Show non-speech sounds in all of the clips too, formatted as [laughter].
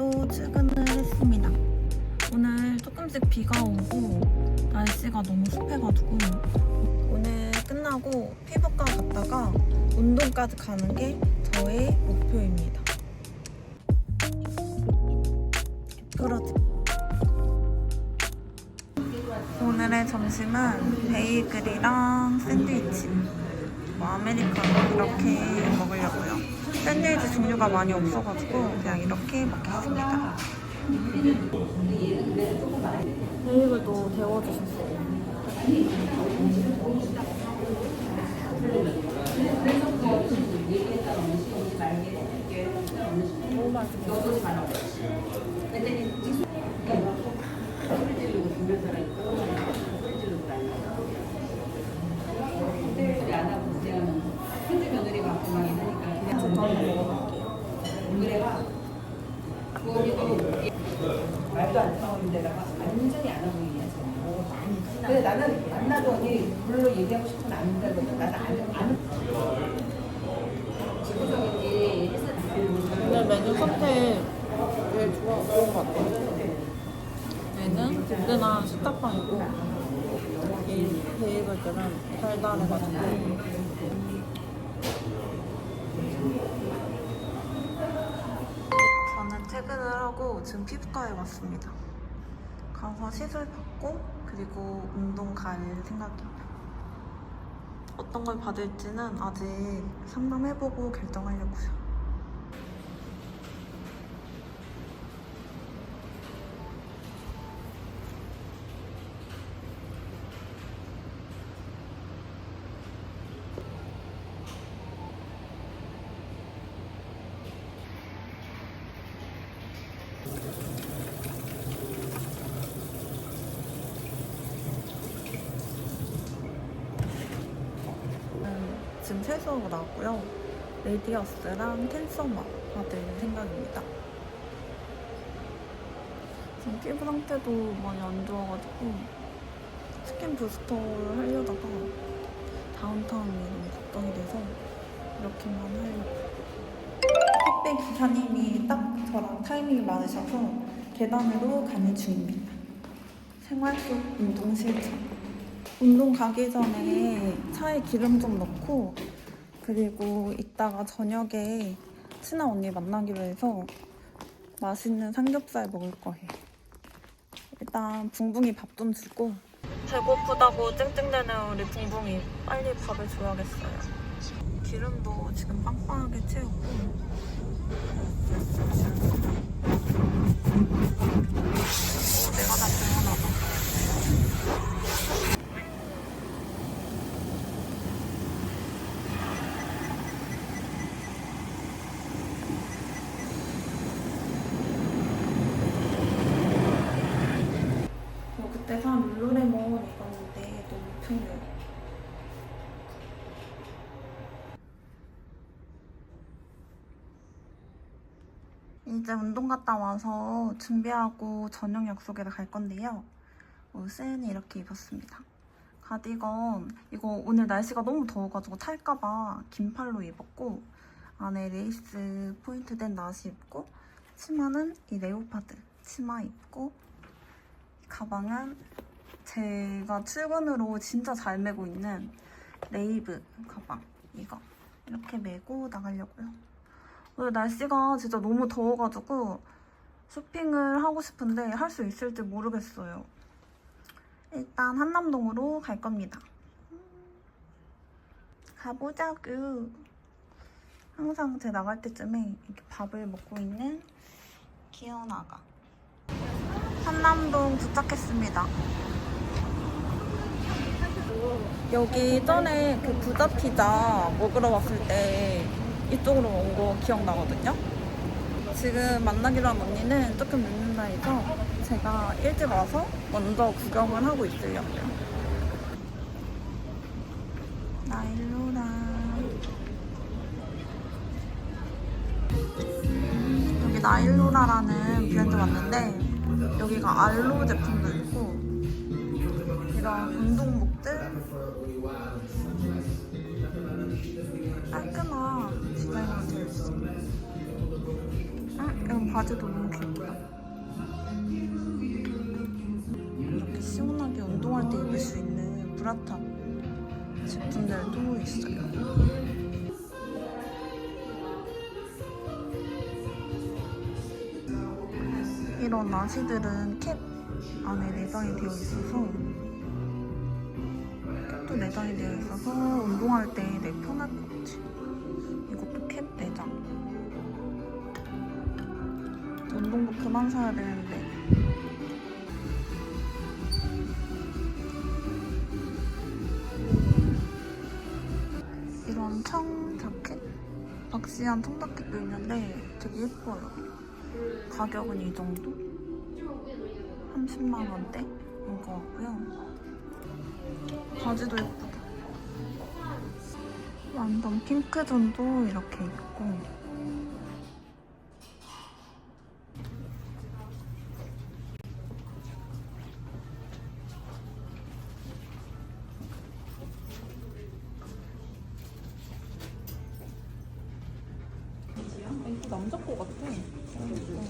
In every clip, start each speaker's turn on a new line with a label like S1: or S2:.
S1: 오늘도 출근을 했습니다. 오늘 조금씩 비가 오고 날씨가 너무 습해가지고 오늘 끝나고 피부과 갔다가 운동까지 가는 게 저의 목표입니다. 그러지. 오늘의 점심은 베이글이랑 샌드위치, 뭐 아메리카노 이렇게 먹으려고요. 샌드위치 종류가 많이 없어가지고 그냥 이렇게 먹겠습니다. 베이글도 데워주셨어요. 너무 맛있어.
S2: 말도 안 통하는 데다가 완전히 안 하고 있냐 그래 나는 만나도 언니 물로 얘기하고 싶은 안 된다고 나는 안, 안 지구적인지
S1: 오늘 메뉴 선택 되게 좋아, 좋은 것 같아요. 든든한 식탁빵이고 이 베이글들은 달달해가지고 저는 퇴근을 하고 지금 피부과에 왔습니다. 가서 시술 받고 그리고 운동 갈 생각입니다. 어떤 걸 받을지는 아직 상담해보고 결정하려고요. 음, 세수하고 나왔고요. 레디어스랑 캔서마 받을 생각입니다. 지금 피부 상태도 많이 안 좋아가지고 스킨 부스터를 하려다가 다운타운이 너무 걱정이 돼서 이렇게만 하려고. 택배 기사님이 딱 저랑 타이밍이 맞으셔서 계단으로 가는 중입니다. 생활 속 운동 실천. 운동 가기 전에 차에 기름 좀 넣고 그리고 이따가 저녁에 친한 언니 만나기로 해서 맛있는 삼겹살 먹을 거예요. 일단 붕붕이 밥 좀 주고 배고프다고 찡찡대는 우리 붕붕이 빨리 밥을 줘야겠어요. 기름도 지금 빵빵하게 채우고 어, 내가 다 불안하다. 저 그때 산 룰루레몬 입었는데 너무 편해요. 이제 운동 갔다 와서 준비하고 저녁 약속에 갈 건데요. 옷은 이렇게 입었습니다. 가디건 이거 오늘 날씨가 너무 더워가지고 탈까봐 긴팔로 입었고 안에 레이스 포인트 된 나시 입고 치마는 이 레오파드 치마 입고 가방은 제가 출근으로 진짜 잘 메고 있는 레이브 가방 이거 이렇게 메고 나가려고요. 오늘 날씨가 진짜 너무 더워가지고 쇼핑을 하고 싶은데 할 수 있을지 모르겠어요. 일단 한남동으로 갈 겁니다. 가보자구. 항상 제 나갈 때쯤에 이렇게 밥을 먹고 있는 귀여운 아가. 한남동 도착했습니다. 여기 전에 그 부자 피자 먹으러 왔을 때 이쪽으로 온 거 기억나거든요. 지금 만나기로 한 언니는 조금 늦는다 해서 제가 일찍 와서 먼저 구경을 하고 있으려고요. 나일로라. 여기 나일로라라는 브랜드 왔는데 여기가 알로 제품도 있고 이런 운동복들 바지도 너무 귀엽다. 이렇게 시원하게 운동할 때 입을 수 있는 브라탑 제품들도 있어요. 이런 나시들은 캡 안에 내장이 되어 있어서 캡도 내장이 되어 있어서 운동할 때 되게 편할 것 같아. 이 운동복 그만 사야 되는데. 이런 청 자켓? 박시한 청 자켓도 있는데 되게 예뻐요. 가격은 이 정도? 30만 원대 인 것 같고요. 바지도 예쁘다. 완전 핑크존도 이렇게 있고. 이거 남자 거 같아.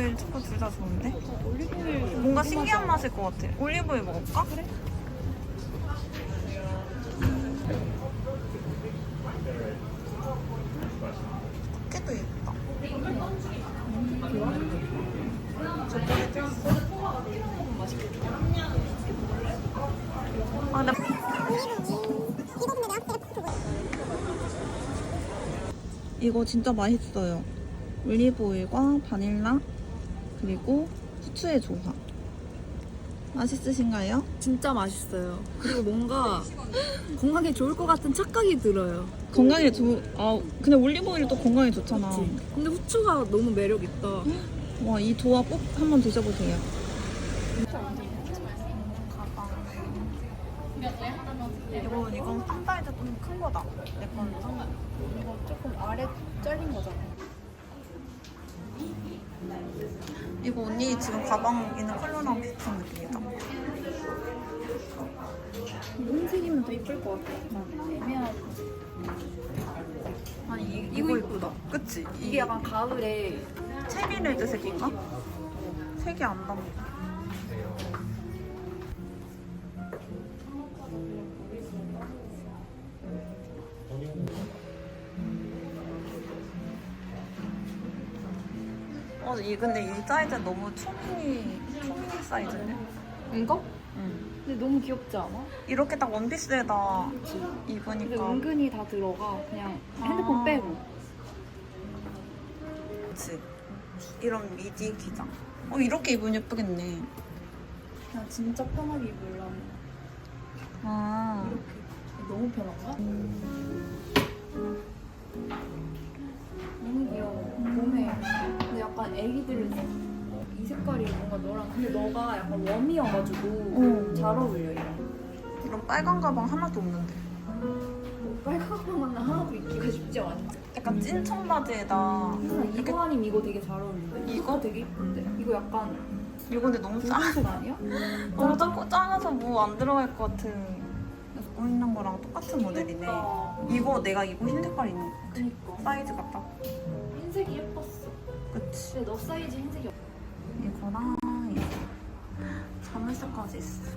S1: 올리브오일 초코 둘 다 좋은데? 올리브오일 뭔가 신기한 맛일 것 같아. 올리브오일 먹을까? 그래. 깨도 예쁘다. 저쪽에 좀 아, 나 이거 진짜 맛있어요. 올리브오일과 바닐라 그리고 후추의 조화. 맛있으신가요?
S3: 진짜 맛있어요. 그리고 뭔가 건강에 좋을 것 같은 착각이 들어요.
S1: 건강에 좋. 아 근데 올리브오일 또 건강에 좋잖아.
S3: 근데 후추가 너무 매력 있다. [gasps]
S1: 와 이 조화 꼭 한번 드셔보세요. 이거 이건 상다이즈 좀큰 거다. 내 거는 상다.
S3: 이거 조금 아래 잘린 거잖아.
S1: 이거 언니 지금 가방 있는 컬러랑 비슷한 느낌이다.
S3: 흰색이면 더 이쁠 것 같아. 난 애매한.
S1: 아니 이,
S3: 이거 이쁘다.
S1: 그치?
S3: 이게 약간 가을에
S1: 체리레드 색인가? 색이 안 담겨. 어, 이 근데 이 사이즈 너무 초미니 초미니 사이즈네.
S3: 이거?
S1: 응.
S3: 근데 너무 귀엽지 않아?
S1: 이렇게 딱 원피스에다.
S3: 근데
S1: 입으니까
S3: 은근히 다 들어가. 그냥
S1: 아.
S3: 핸드폰 빼고.
S1: 그치. 이런 미디 기장. 어 이렇게 입으면 예쁘겠네.
S3: 그냥 진짜 편하게 입으려면.
S1: 아.
S3: 너무 편한가? 애기들 이 색깔이 뭔가 너랑 근데 너가 약간 웜이어가지고
S1: 응.
S3: 잘 어울려 이런.
S1: 이런 빨간 가방 하나도 없는데.
S3: 뭐 빨간 거만 하나도 입기가 쉽지 않아.
S1: 약간 찐 청바지에다 이렇게
S3: 이거 아니면 이거 되게 잘 어울린다.
S1: 이거?
S3: 되게 이쁜데. 이거 약간
S1: 이거 근데 너무 짜.
S3: 노란색 아니야? [laughs]
S1: 너무 작고 작아서 뭐 안 들어갈 것 같은. 입고 있는 거랑 똑같은 모델이네. 이거 내가 입고 흰 색깔 있는 거.
S3: 그니까.
S1: 사이즈가 딱.
S3: 근데 너 사이즈 흰색이 없.
S1: 이거랑 이거. 자물쇠까지 있어.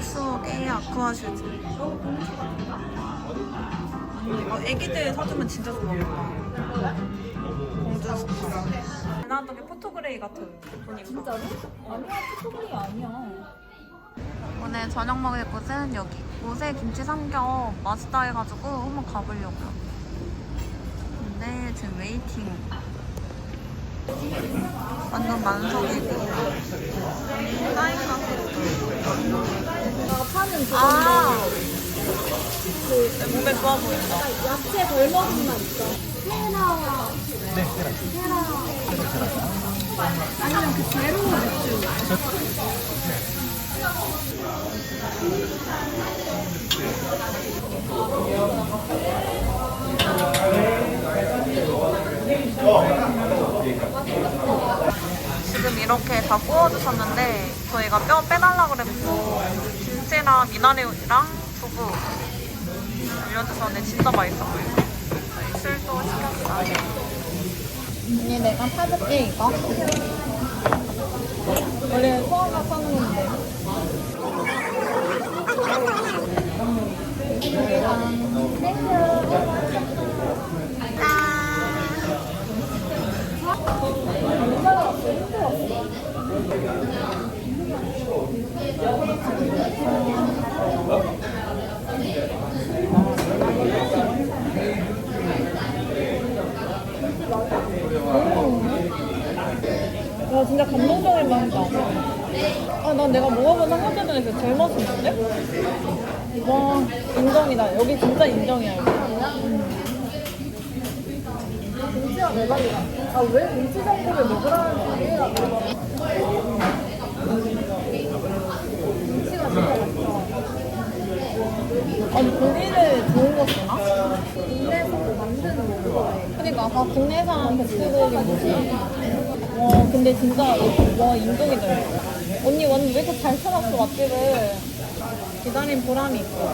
S1: 추억의 아쿠아 슈즈. 이거 애기들 사주면 진짜 좋아하겠다. 공주. 말하던 게 포토그레이 같아 보니까
S3: 진짜로? 아니야 포토그레이 아니야.
S1: 오늘 저녁 먹을 곳은 여기. 모세 김치 삼겹 맛있다 해가지고 한번 가보려고요. 근데 지금 웨이팅. 완전 만석이고 사인 가게도
S3: 나 파는 그
S1: 아! 몸에 좋아 보인다.
S3: 야채 덜 먹은 맛 있어. 테라. 네, 테라. 아니면 그 제로 맥주.
S1: 지금 이렇게 다 구워주셨는데 저희가 뼈 빼달라 그래서 김치랑 미나리랑 두부 올려주셨는데 진짜 저희 술도 시켰어요
S3: 언니 내가 사줄게 이거. 원래 소화가 사는 건데. 야 진짜 감동적인 맛이다. 아, 난 내가 먹어본 한국전에서 제일 맛있는데? 와, 인정이다. 여기 진짜 인정이야. 여기. 김치가 대박이다. 아, 왜 김치 전골을 먹으라는 거야? 김치가 진짜 맛있어. 아니, 고기를 좋은 거 쓰나? 국내에서 만드는 거. 그러니까, 아까 국내산 베트고기 뭐지? 와 근데 진짜 와 인정이다. 언니 완전 왜 이렇게 잘 찾았어 맛집을? 기다린 보람이 있고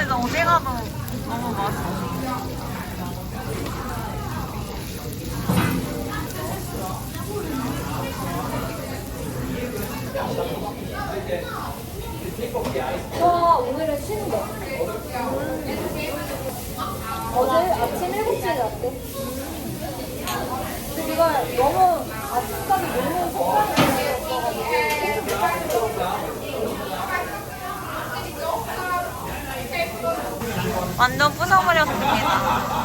S1: 콧날이 어디 가도 너무 맛있어.
S3: 와 오늘은 쉬는 거 어제 아침 7시에 왔대 근데 네가 너무 아침까지 너무 속상해
S1: 완전 부숴버렸습니다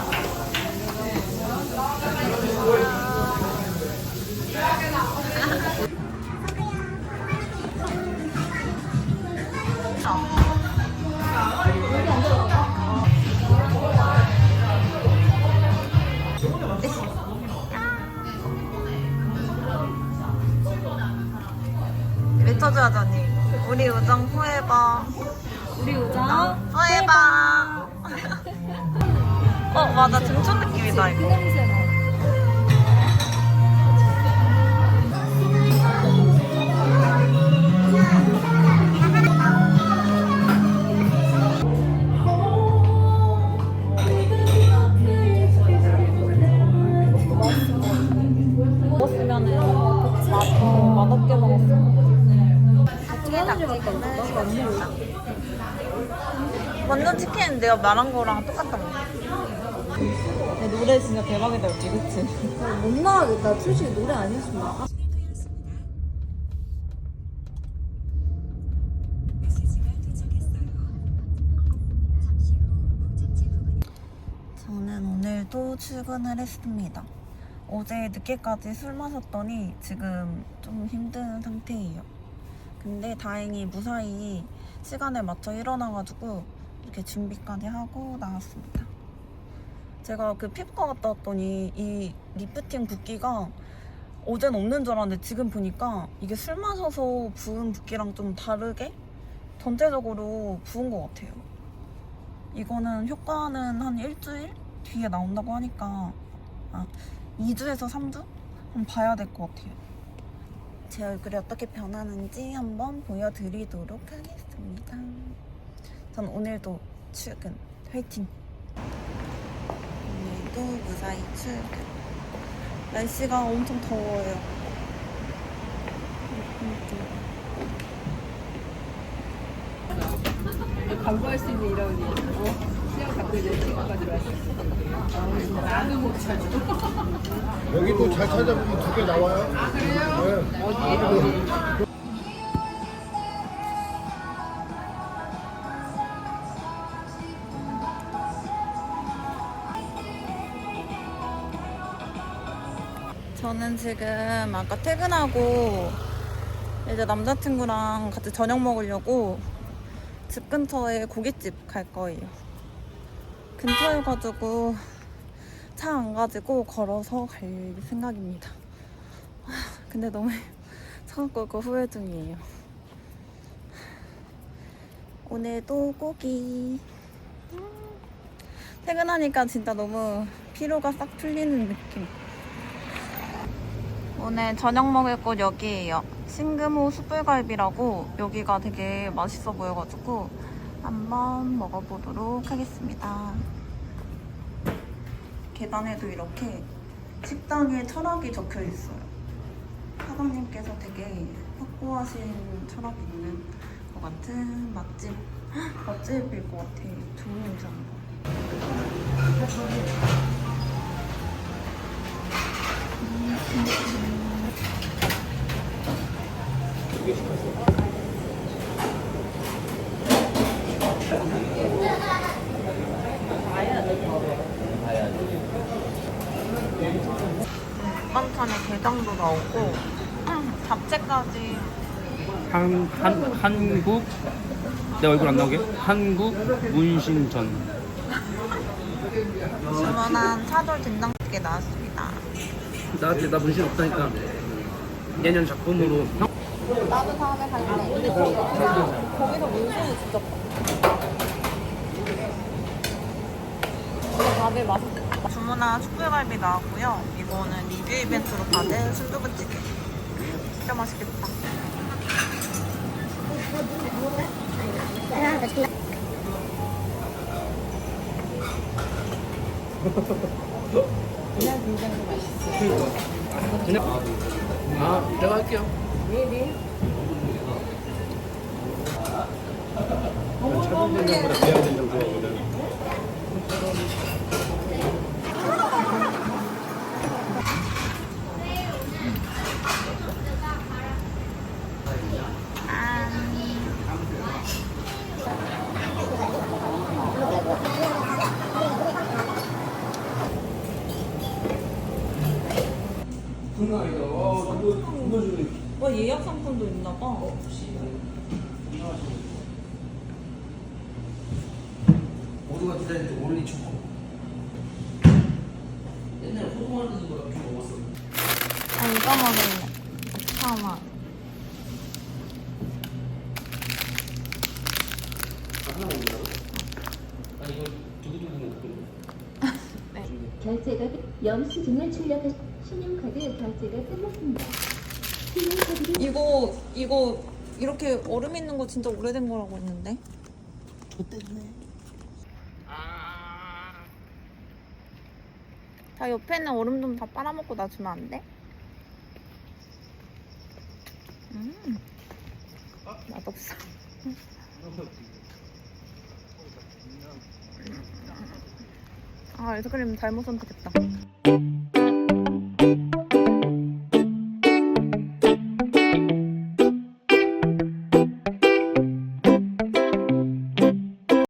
S1: 맞아 등촌 느낌이다
S3: 그
S1: 이거
S3: 먹었으면은 맛, 어, 맛없게 먹었어.
S1: 완전 치킨 내가 말한 거랑 똑같다 뭐. 노래 진짜 대박이다 여기 그치?
S3: 못 나가겠다. 솔직히 노래 아니었으면 나.
S1: 저는 오늘도 출근을 했습니다. 어제 늦게까지 술 마셨더니 지금 좀 힘든 상태예요. 근데 다행히 무사히 시간에 맞춰 일어나가지고 이렇게 준비까지 하고 나왔습니다. 제가 그 피부과 갔다 왔더니 이 리프팅 붓기가 어젠 없는 줄 알았는데 지금 보니까 이게 술 마셔서 부은 붓기랑 좀 다르게 전체적으로 부은 것 같아요. 이거는 효과는 한 일주일 뒤에 나온다고 하니까 아 2주에서 3주? 한번 봐야 될 것 같아요. 제 얼굴이 어떻게 변하는지 한번 보여드리도록 하겠습니다. 전 오늘도 출근. 화이팅. 출근. 날씨가 엄청 더워요.
S2: 광고할 수 있는 이런 어? 시험 갖고 있는 친구가 들어왔어. 나도 못 찾아.
S4: 여기 또 잘 찾아보면 두 개 나와요. 아, 그래요? 네. 어디?
S1: 저는 지금 아까 퇴근하고 이제 남자친구랑 같이 저녁 먹으려고 집 근처에 고깃집 갈 거예요. 근처여가지고 차 안 가지고 걸어서 갈 생각입니다. 아, 근데 너무 차 갖고 올거 후회 중이에요. 오늘도 고기. 음, 퇴근하니까 진짜 너무 피로가 싹 풀리는 느낌. 오늘 저녁 먹을 곳 여기예요. 신금호 숯불갈비라고 여기가 되게 맛있어 보여가지고 한번 먹어보도록 하겠습니다. 계단에도 이렇게 식당에 철학이 적혀 있어요. 사장님께서 되게 확고하신 철학이 있는 것 같은 맛집, 헉, [gasps] 맛집일 것 같아. 좋은 난다. 반찬에 게장도 나오고 음, 잡채까지.
S5: 한, 한, 한국 내 얼굴 안 나오게? 한국 문신전.
S1: 주문한 차돌 된장찌개 나왔습니다.
S5: 나한테 나 문신 없다니까 내년 작품으로 형
S3: 나도 다음에 갈래. 근데 거기, 거기서 문신이 진짜 커. 근데 다들 맛있어.
S1: 주문한 숯불갈비 나왔고요. 이거는 리뷰 이벤트로 받은 순두부찌개. 진짜 맛있겠다. [laughs]
S5: 아 제가 할게요.
S4: 차동된장보다 계양된장
S1: 와 예약 상품도 있나 봐.
S5: 모두가 기다리는 오른이 초코 옛날에 드는 거랑 좀 먹었어
S1: 아 이거 먹을래. 잠깐만.
S5: 하나 먹는다고? 아니 이거 두고두고 먹고
S6: 결제가 영수증을 신용 카드 결제가 끝났습니다.
S1: 이거 이거 이렇게 얼음 있는 거 진짜 오래된 거라고 했는데. 자 옆에 있는 얼음 좀 다 빨아먹고 놔주면 안 돼? 음 맛없어 아 아이스크림 잘못 선택했다